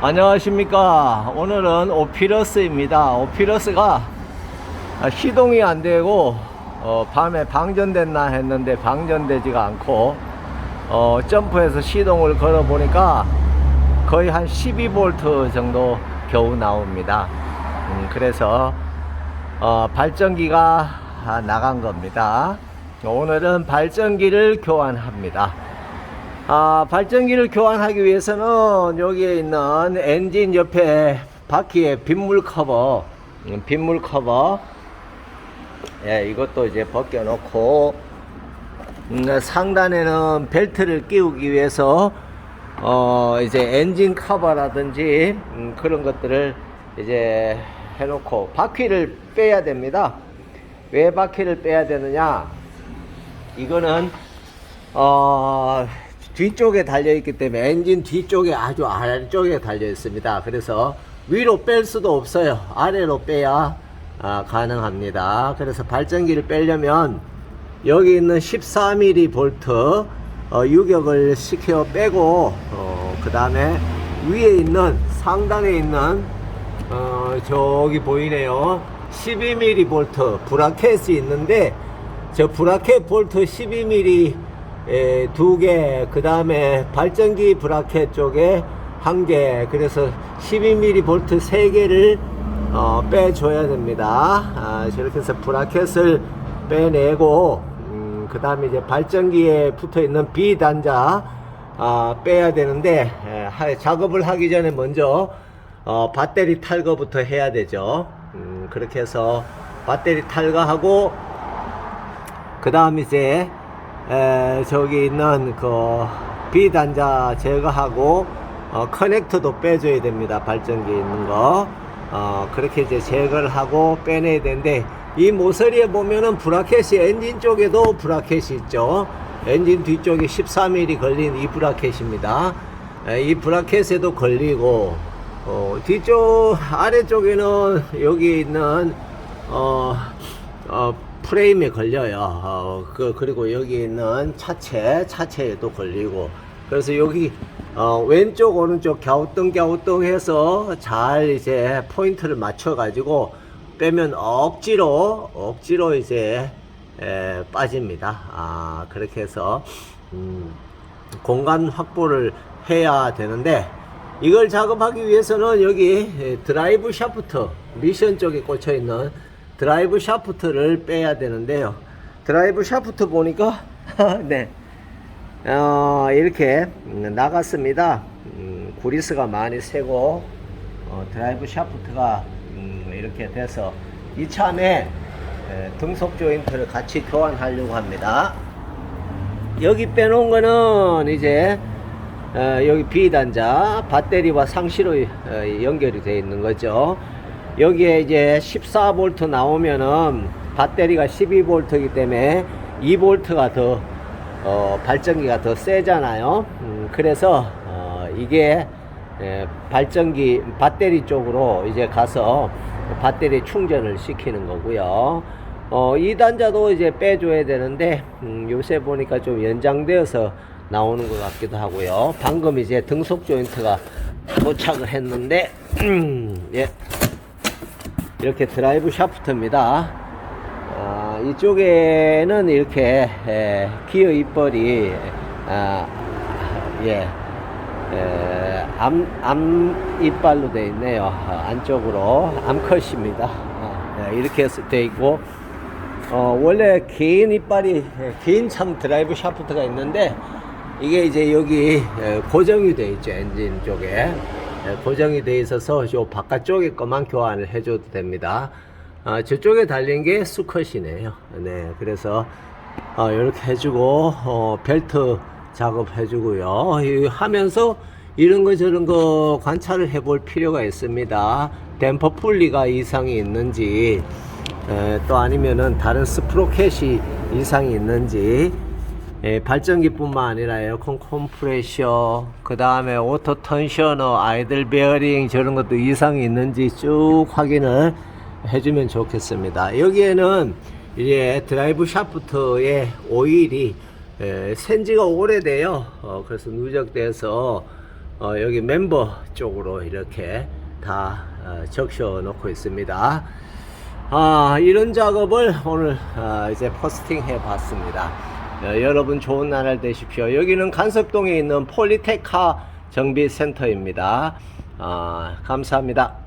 안녕하십니까. 오늘은 오피러스입니다. 오피러스가 아, 시동이 안 되고 어, 밤에 방전됐나 했는데 방전되지가 않고 어, 점프해서 시동을 걸어 보니까 거의 한 12V 정도 겨우 나옵니다. 음, 그래서 어, 발전기가 아, 나간 겁니다. 오늘은 발전기를 교환합니다 아, 발전기를 교환하기 위해서는 여기에 있는 엔진 옆에 바퀴에 빗물 커버, 음, 빗물 커버, 예, 이것도 이제 벗겨 놓고, 음, 상단에는 벨트를 끼우기 위해서, 어, 이제 엔진 커버라든지, 음, 그런 것들을 이제 해놓고, 바퀴를 빼야 됩니다. 왜 바퀴를 빼야 되느냐? 이거는, 어, 뒤쪽에 달려 있기 때문에 엔진 뒤쪽에 아주 아래쪽에 달려 있습니다. 그래서 위로 뺄 수도 없어요. 아래로 빼야 아, 가능합니다. 그래서 발전기를 빼려면 여기 있는 14mm 볼트 어, 유격을 시켜 빼고 어, 그 다음에 위에 있는 상단에 있는 어, 저기 보이네요. 12mm 볼트 브라켓이 있는데 저 브라켓 볼트 12mm 에, 두 개, 그 다음에 발전기 브라켓 쪽에 한 개, 그래서 12mm 볼트 세 개를 어, 빼줘야 됩니다. 아, 저렇게 해서 브라켓을 빼내고, 음, 그 다음에 이제 발전기에 붙어 있는 B 단자 아, 빼야 되는데, 에, 하- 작업을 하기 전에 먼저 어, 배터리 탈거부터 해야 되죠. 음, 그렇게 해서 배터리 탈거하고, 그 다음 이제 에, 저기 있는 그 비단자 제거하고 어, 커넥터도 빼줘야 됩니다. 발전기에 있는 거. 어, 그렇게 이제 제거를 하고 빼내야 되는데 이 모서리에 보면은 브라켓이 엔진 쪽에도 브라켓이 있죠. 엔진 뒤쪽에 13mm 걸린 이 브라켓입니다. 에, 이 브라켓에도 걸리고 어, 뒤쪽 아래쪽에는 여기 있는 어, 어, 프레임에 걸려요. 어, 그, 그리고 여기 있는 차체, 차체에도 걸리고. 그래서 여기, 어, 왼쪽, 오른쪽 갸우뚱, 갸우뚱 해서 잘 이제 포인트를 맞춰 가지고 빼면 억지로, 억지로 이제, 에, 빠집니다. 아, 그렇게 해서, 음, 공간 확보를 해야 되는데, 이걸 작업하기 위해서는 여기 드라이브 샤프트, 미션 쪽에 꽂혀 있는 드라이브 샤프트를 빼야 되는데요. 드라이브 샤프트 보니까 네. 어, 이렇게 나갔습니다. 음, 구리스가 많이 새고 어, 드라이브 샤프트가 음, 이렇게 돼서 이참에 에, 등속 조인트를 같이 교환하려고 합니다. 여기 빼놓은 거는 이제 어, 여기 비단자 배터리와 상시로 어, 연결이 되어 있는 거죠. 여기에 이제 14V 나오면은 배터리가 12V이기 때문에 2V가 더 어, 발전기가 더 세잖아요. 음, 그래서 어, 이게 에, 발전기 배터리 쪽으로 이제 가서 배터리 충전을 시키는 거고요. 어, 이 단자도 이제 빼줘야 되는데 음, 요새 보니까 좀 연장되어서 나오는 것 같기도 하고요. 방금 이제 등속 조인트가 도착을 했는데 예. 이렇게 드라이브 샤프트입니다. 아, 이쪽에는 이렇게 에, 기어 이빨이 아, 예, 에, 암, 암 이빨로 되어 있네요. 아, 안쪽으로 암컷입니다. 아, 예, 이렇게 되어 있고 어, 원래 개인 이빨이 예, 개인 참 드라이브 샤프트가 있는데 이게 이제 여기 예, 고정이 되어 있죠 엔진 쪽에 예, 고정이 되어 있어서 요 바깥쪽에 것만 교환을 해줘도 됩니다. 아, 저쪽에 달린 게 수컷이네요. 네, 그래서 어, 이렇게 해주고 어, 벨트 작업해주고요. 이 하면서 이런 거 저런 거 관찰을 해볼 필요가 있습니다. 댐퍼 풀리가 이상이 있는지 에, 또 아니면은 다른 스프로켓이 이상이 있는지 예, 발전기뿐만 아니라 에어컨 컴프레셔, 그 다음에 오토 텐셔너, 아이들 베어링 저런 것도 이상이 있는지 쭉 확인을 해주면 좋겠습니다. 여기에는 이제 드라이브 샤프트의 오일이 에, 센지가 오래돼요. 어, 그래서 누적돼서 어, 여기 멤버 쪽으로 이렇게 다 어, 적셔 놓고 있습니다. 아, 이런 작업을 오늘 아, 이제 포스팅 해 봤습니다. 어, 여러분 좋은 나날 되십시오. 여기는 간석동에 있는 폴리테카 정비센터입니다. 아, 감사합니다.